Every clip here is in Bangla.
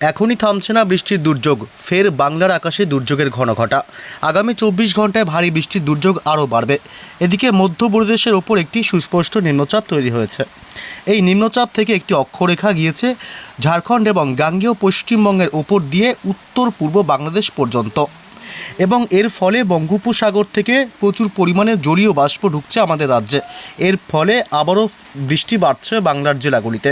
এখনই থামছে না বৃষ্টির দুর্যোগ, ফের বাংলার আকাশে দুর্যোগের ঘন ঘটা আগামী চব্বিশ ঘন্টায় ভারী বৃষ্টির দুর্যোগ আরও বাড়বে। এদিকে মধ্যপ্রদেশের ওপর একটি সুস্পষ্ট নিম্নচাপ তৈরি হয়েছে। এই নিম্নচাপ থেকে একটি অক্ষরেখা গিয়েছে, ঝাড়খণ্ড এবং গাঙ্গেয় পশ্চিমবঙ্গের ওপর দিয়ে উত্তর পূর্ব বাংলাদেশ পর্যন্ত। এবং এর ফলে বঙ্গোপসাগর থেকে প্রচুর পরিমাণে জলীয় বাষ্প ঢুকছে আমাদের রাজ্যে। এর ফলে আবারও বৃষ্টি বাড়ছে বাংলার জেলাগুলিতে।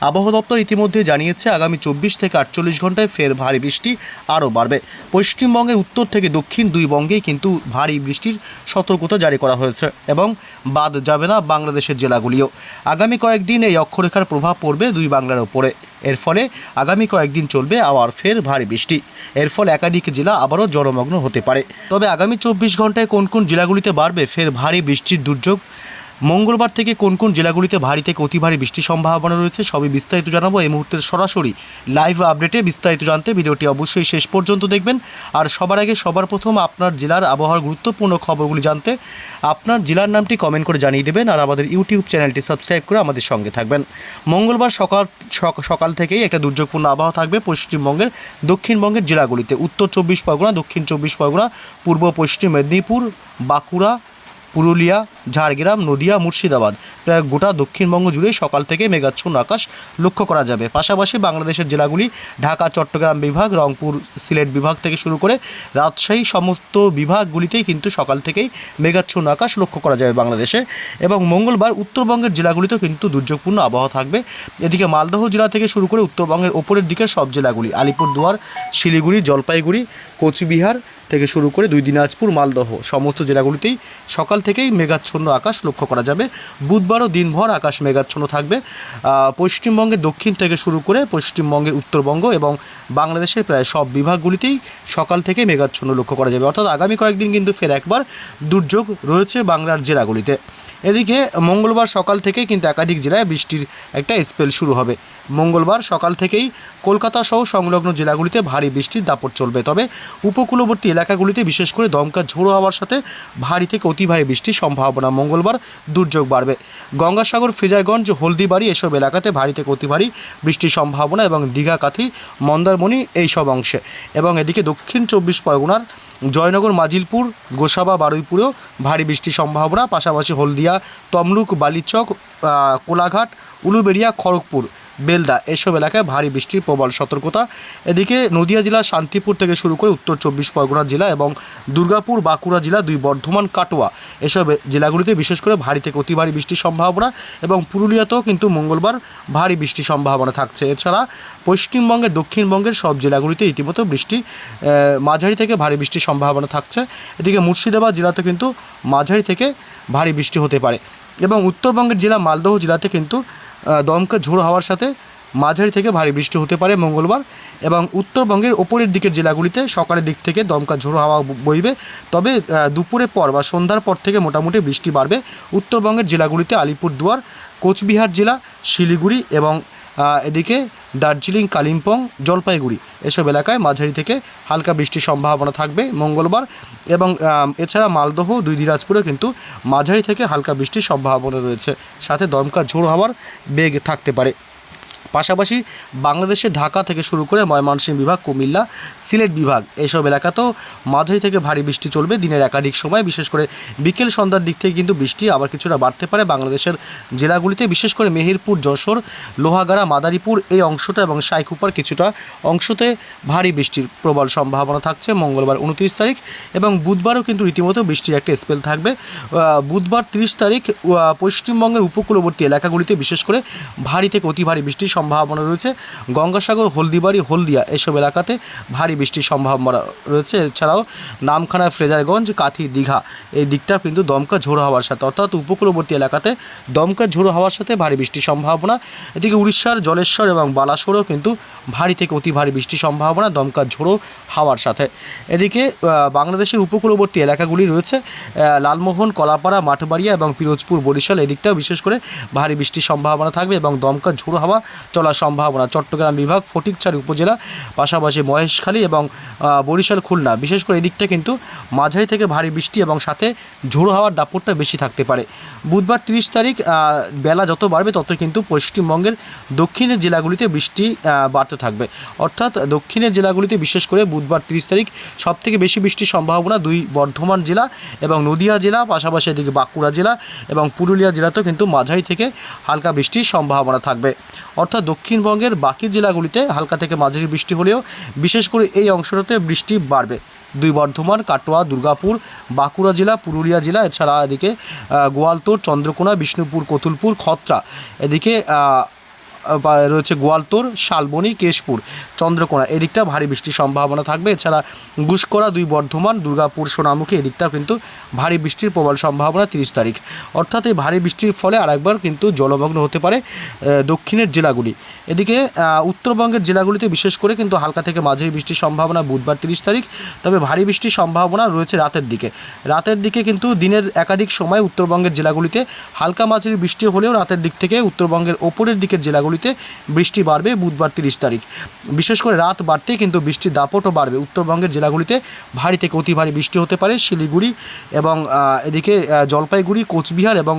আবহাওয়া দপ্তর ইতিমধ্যে জানিয়েছে, আগামী চব্বিশ থেকে আটচল্লিশ ঘন্টায় ফের ভারী বৃষ্টি আরও বাড়বে। পশ্চিমবঙ্গের উত্তর থেকে দক্ষিণ দুই বঙ্গেই কিন্তু ভারী বৃষ্টির সতর্কতা জারি করা হয়েছে এবং বাদ যাবে না বাংলাদেশের জেলাগুলিও। আগামী কয়েকদিন এই অক্ষরেখার প্রভাব পড়বে দুই বাংলার ওপরে। এর ফলে আগামী কয়েকদিন চলবে আবার ফের ভারী বৃষ্টি। এর ফলে একাধিক জেলা আবারও জলমগ্ন হতে পারে। তবে আগামী চব্বিশ ঘন্টায় কোন কোন জেলাগুলিতে বাড়বে ফের ভারী বৃষ্টির দুর্যোগ? মঙ্গলবার থেকে কোন কোন জেলাগুলিতে ভারী থেকে অতি ভারী বৃষ্টির সম্ভাবনা রয়েছে, সবই বিস্তারিত জানাব। এই মুহূর্তের সরাসরি লাইভ আপডেটে বিস্তারিত জানতে ভিডিওটি অবশ্যই শেষ পর্যন্ত দেখবেন। আর সবার আগে সবার প্রথম আপনার জেলার আবহাওয়ার গুরুত্বপূর্ণ খবরগুলি জানতে আপনার জেলার নামটি কমেন্ট করে জানিয়ে দেবেন আর আমাদের ইউটিউব চ্যানেলটি সাবস্ক্রাইব করে আমাদের সঙ্গে থাকবেন। মঙ্গলবার সকাল সক- সকাল থেকেই একটা দুর্যোগপূর্ণ আবহাওয়া থাকবে পশ্চিমবঙ্গের, দক্ষিণবঙ্গের জেলাগুলিতে। উত্তর চব্বিশ পরগনা, দক্ষিণ চব্বিশ পরগনা, পূর্ব পশ্চিম মেদিনীপুর, বাঁকুড়া, পুরুলিয়া ঝাড়গ্রাম, নদিয়া, মুর্শিদাবাদ। প্রায় গোটা দক্ষিণবঙ্গ জুড়ে সকাল থেকে মেঘাচ্ছন্ন আকাশ লক্ষ্য করা যাবে। পাশাপাশি বাংলাদেশের জেলাগুলি, ঢাকা, চট্টগ্রাম বিভাগ, রংপুর, সিলেট বিভাগ থেকে শুরু করে রাজশাহী সমস্ত বিভাগগুলিতেই কিন্তু সকাল থেকেই মেঘাচ্ছন্ন আকাশ লক্ষ্য করা যাবে বাংলাদেশে। এবং মঙ্গলবার উত্তরবঙ্গের জেলাগুলিতেও কিন্তু দুর্যোগপূর্ণ আবহাওয়া থাকবে। এদিকে মালদহ জেলা থেকে শুরু করে উত্তরবঙ্গের ওপরের দিকে সব জেলাগুলি, আলিপুরদুয়ার, শিলিগুড়ি, জলপাইগুড়ি, কোচবিহার থেকে শুরু করে দুই দিনাজপুর, মালদহ, সমস্ত জেলাগুলিতেই সকাল থেকেই মেঘাচ্ছন্ন আকাশ লক্ষ্য করা যাবে। বুধবারও দিনভর আকাশ মেঘাচ্ছন্ন থাকবে। পশ্চিমবঙ্গে দক্ষিণ থেকে শুরু করে পশ্চিমবঙ্গে উত্তরবঙ্গ এবং বাংলাদেশের প্রায় সব বিভাগগুলিতেই সকাল থেকে মেঘাচ্ছন্ন লক্ষ্য করা যাবে। অর্থাৎ আগামী কয়েকদিন কিন্তু ফের একবার দুর্যোগ রয়েছে বাংলার জেলাগুলিতে। এদিকে মঙ্গলবার সকাল থেকেই কিন্তু একাধিক জেলায় বৃষ্টির একটা স্পেল শুরু হবে। মঙ্গলবার সকাল থেকেই কলকাতা সহ সংলগ্ন জেলাগুলিতে ভারী বৃষ্টির দাপট চলবে। তবে উপকূলবর্তী এলাকাগুলিতে বিশেষ করে দমকা ঝোড়ো হওয়ার সাথে ভারী থেকে অতি ভারী বৃষ্টির সম্ভাবনা মঙ্গলবার দুর্যোগ বাড়বে। গঙ্গাসাগর ফ্রেজারগঞ্জ হলদিবাড়ি এসব এলাকাতে ভারী থেকে অতি ভারী বৃষ্টির সম্ভাবনা এবং দীঘা, কাথি, মন্দারমণি এই সব অংশে। এবং এদিকে দক্ষিণ চব্বিশ পরগনার জয়নগর মাজিলপুর গোসাবা বারুইপুরেও ভারী বৃষ্টির সম্ভাবনা। পাশাপাশি হলদিয়া তমলুক বালিচক কোলাঘাট উলুবেড়িয়া খড়গপুর। বেলদা এসব এলাকায় ভারী বৃষ্টির প্রবল সতর্কতা। এদিকে নদিয়া জেলার শান্তিপুর থেকে শুরু করে উত্তর চব্বিশ পরগনা জেলা এবং দুর্গাপুর, বাঁকুড়া জেলা, দুই বর্ধমান, কাটোয়া, এসব জেলাগুলিতে বিশেষ করে ভারী থেকে অতি ভারী বৃষ্টির সম্ভাবনা এবং পুরুলিয়াতেও কিন্তু মঙ্গলবার ভারী বৃষ্টির সম্ভাবনা থাকছে। এছাড়া পশ্চিমবঙ্গের, দক্ষিণবঙ্গের সব জেলাগুলিতে রীতিমতো বৃষ্টি মাঝারি থেকে ভারী বৃষ্টির সম্ভাবনা থাকছে। এদিকে মুর্শিদাবাদ জেলাতে কিন্তু মাঝারি থেকে ভারী বৃষ্টি হতে পারে। এবং উত্তরবঙ্গের জেলা মালদহ জেলাতে কিন্তু দমকা ঝোড়ো হওয়ার সাথে মাঝারি থেকে ভারী বৃষ্টি হতে পারে মঙ্গলবার এবং উত্তরবঙ্গের ওপরের দিকের জেলাগুলিতে সকালের দিক থেকে দমকা ঝোড়ো হাওয়া বইবে। তবে আহ, দুপুরের পর বা সন্ধ্যার পর থেকে মোটামুটি বৃষ্টি বাড়বে। উত্তরবঙ্গের জেলাগুলিতে আলিপুরদুয়ার কোচবিহার জেলা শিলিগুড়ি এবং এদিকে দার্জিলিং কালিম্পং জলপাইগুড়ি এসব এলাকায় মাঝারি থেকে হালকা বৃষ্টির সম্ভাবনা থাকবে মঙ্গলবার এবং এছাড়া মালদহ দুই দিনাজপুরে কিন্তু মাঝারি থেকে হালকা বৃষ্টির সম্ভাবনা রয়েছে। সাথে দমকা ঝোড়ো হওয়ার বেগ থাকতে পারে। পাশাপাশি বাংলাদেশে ঢাকা থেকে শুরু করে ময়মনসিংহ বিভাগ, কুমিল্লা, সিলেট বিভাগ এইসব এলাকাতেও মাঝারি থেকে ভারী বৃষ্টি চলবে দিনের একাধিক সময়। বিশেষ করে বিকেল সন্ধ্যার দিক থেকে কিন্তু বৃষ্টি আবার কিছুটা বাড়তে পারে বাংলাদেশের জেলাগুলিতে। বিশেষ করে মেহেরপুর, যশোর, লোহাগাড়া, মাদারীপুর এই অংশটা এবং সাইকুপার কিছুটা অংশতে ভারী বৃষ্টির প্রবল সম্ভাবনা থাকছে মঙ্গলবার উনত্রিশ তারিখ এবং বুধবারও কিন্তু রীতিমতো বৃষ্টির একটা স্পেল থাকবে। বুধবার তিরিশ তারিখ পশ্চিমবঙ্গের উপকূলবর্তী এলাকাগুলিতে বিশেষ করে ভারী থেকে অতি ভারী বৃষ্টির সম্ভাবনা রয়েছে। গঙ্গাসাগর, হলদিবাড়ি, হলদিয়া এসব এলাকাতে ভারী বৃষ্টির সম্ভাবনা রয়েছে। এছাড়াও নামখানা, ফ্রেজারগঞ্জ, কাথি, দীঘা এই দিকটা কিন্তু দমকা ঝোড়ো হওয়ার সাথে অর্থাৎ উপকূলবর্তী এলাকাতে দমকা ঝোড়ো হওয়ার সাথে ভারী বৃষ্টির সম্ভাবনা। এদিকে উড়িষ্যার জলেশ্বর এবং বালাসোরও কিন্তু ভারী থেকে অতি ভারী বৃষ্টির সম্ভাবনা দমকা ঝোড়ো হাওয়ার সাথে। এদিকে বাংলাদেশের উপকূলবর্তী এলাকাগুলি রয়েছে লালমোহন, কলাপাড়া, মাঠবাড়িয়া এবং পিরোজপুর, বরিশাল এদিকটাও বিশেষ করে ভারী বৃষ্টির সম্ভাবনা থাকবে এবং দমকা ঝোড়ো হাওয়া চলার সম্ভাবনা। চট্টগ্রাম বিভাগ, ফটিকছড়ি উপজেলা, পাশাপাশি মহেশখালী এবং বরিশাল, খুলনা। বিশেষ করে এদিকটা কিন্তু মাঝারি থেকে ভারী বৃষ্টি এবং সাথে ঝোড়ো হাওয়ার দাপটটা বেশি থাকতে পারে। বুধবার তিরিশ তারিখ বেলা যত বাড়বে তত কিন্তু পশ্চিমবঙ্গের দক্ষিণের জেলাগুলিতে বৃষ্টি বাড়তে থাকবে। অর্থাৎ দক্ষিণের জেলাগুলিতে বিশেষ করে বুধবার তিরিশ তারিখ সব থেকে বেশি বৃষ্টির সম্ভাবনা দুই বর্ধমান জেলা এবং নদিয়া জেলা, পাশাপাশি এদিকে বাঁকুড়া জেলা এবং পুরুলিয়া জেলাতেও কিন্তু মাঝারি থেকে হালকা বৃষ্টির সম্ভাবনা থাকবে। অর্থাৎ দক্ষিণবঙ্গের বাকি জেলাগুলিতে হালকা থেকে মাঝারি বৃষ্টি হলেও বিশেষ করে এই অংশটাতে বৃষ্টি বাড়বে। দুই বর্ধমান, কাটোয়া, দুর্গাপুর, বাঁকুড়া জেলা, পুরুলিয়া জেলা, এছাড়া এদিকে গোয়ালতোড় চন্দ্রকোনা, বিষ্ণুপুর, কতুলপুর, খত্রা। এদিকে রয়েছে গোয়ালতোর, শালবনি, কেশপুর, চন্দ্রকোনা। এদিকটা ভারী বৃষ্টির সম্ভাবনা থাকবে। এছাড়া গুসকরা, দুই বর্ধমান, দুর্গাপুর, সোনামুখী, এদিকটাও কিন্তু ভারী বৃষ্টির প্রবল সম্ভাবনা তিরিশ তারিখ। অর্থাৎ এই ভারী বৃষ্টির ফলে আরেকবার কিন্তু জলমগ্ন হতে পারে দক্ষিণের জেলাগুলি। এদিকে উত্তরবঙ্গের জেলাগুলিতে বিশেষ করে কিন্তু হালকা থেকে মাঝারি বৃষ্টির সম্ভাবনা বুধবার তিরিশ তারিখ। তবে ভারী বৃষ্টির সম্ভাবনা রয়েছে রাতের দিকে। রাতের দিকে কিন্তু দিনের একাধিক সময় উত্তরবঙ্গের জেলাগুলিতে হালকা মাঝারি বৃষ্টি হলেও রাতের দিক থেকে উত্তরবঙ্গের ওপরের দিকের জেলাগুলিতে বৃষ্টি বাড়বে বুধবার তিরিশ তারিখ। বিশেষ করে রাত বাড়তেই কিন্তু বৃষ্টির দাপটও বাড়বে। উত্তরবঙ্গের জেলাগুলিতে ভারী থেকে অতি ভারী বৃষ্টি হতে পারে। শিলিগুড়ি এবং এদিকে জলপাইগুড়ি, কোচবিহার এবং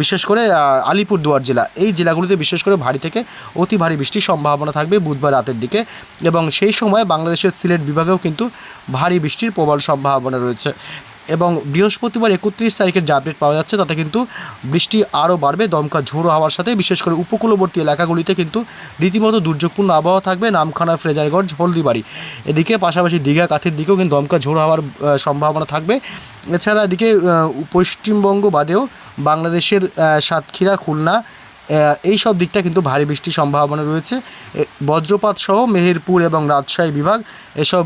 বিশেষ করে আলিপুরদুয়ার জেলা। এই জেলাগুলিতে বিশেষ করে ভারী থেকে অতি ভারী বৃষ্টির সম্ভাবনা থাকবে বুধবার রাতের দিকে এবং সেই সময় বাংলাদেশের সিলেট বিভাগেও কিন্তু ভারী বৃষ্টির প্রবল সম্ভাবনা রয়েছে। এবং বৃহস্পতিবার একত্রিশ তারিখের যে আপডেট পাওয়া যাচ্ছে, তাতে কিন্তু বৃষ্টি আরও বাড়বে, দমকা ঝোড়ো হওয়ার সাথে, বিশেষ করে উপকূলবর্তী এলাকাগুলিতে কিন্তু রীতিমতো দুর্যোগপূর্ণ আবহাওয়া থাকবে, নামখানা ফ্রেজারগঞ্জ হলদিবাড়ি। এদিকে পাশাপাশি দীঘা, কাথির দিকেও কিন্তু দমকা ঝোড়ো হওয়ার সম্ভাবনা থাকবে। এছাড়া এদিকে পশ্চিমবঙ্গ বাদেও বাংলাদেশের সাতক্ষীরা, খুলনা এই সব দিকটা কিন্তু ভারী বৃষ্টির সম্ভাবনা রয়েছে। বজ্রপাত সহ মেহেরপুর এবং রাজশাহী বিভাগ এসব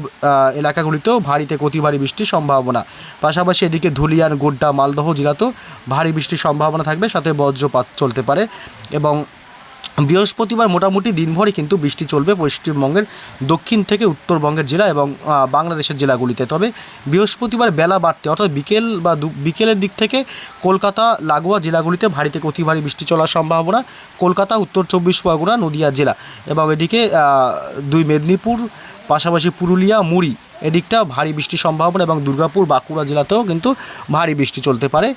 এলাকাগুলিতেও ভারীতে অতি ভারী বৃষ্টির সম্ভাবনা। পাশাপাশি এদিকে ধুলিয়ান, গোড্ডা, মালদহ জেলাতেও ভারী বৃষ্টির সম্ভাবনা থাকবে, সাথে বজ্রপাত চলতে পারে এবং বৃহস্পতিবার মোটামুটি দিনভরই কিন্তু বৃষ্টি চলবে পশ্চিমবঙ্গের দক্ষিণ থেকে উত্তরবঙ্গের জেলা এবং বাংলাদেশের জেলাগুলিতে। তবে বৃহস্পতিবার বেলা বাড়তে অর্থাৎ বিকেল বা বিকেলের দিক থেকে কলকাতা, লাগোয়া জেলাগুলিতে ভারী থেকে অতি ভারী বৃষ্টি চলার সম্ভাবনা। কলকাতা, উত্তর চব্বিশ পরগনা, নদিয়া জেলা এবং এদিকে দুই মেদিনীপুর, পাশাপাশি পুরুলিয়া, মুড়ি এদিকটা ভারী বৃষ্টির সম্ভাবনা এবং দুর্গাপুর, বাঁকুড়া জেলাতেও কিন্তু ভারী বৃষ্টি চলতে পারে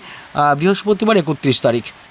বৃহস্পতিবার একত্রিশ তারিখ।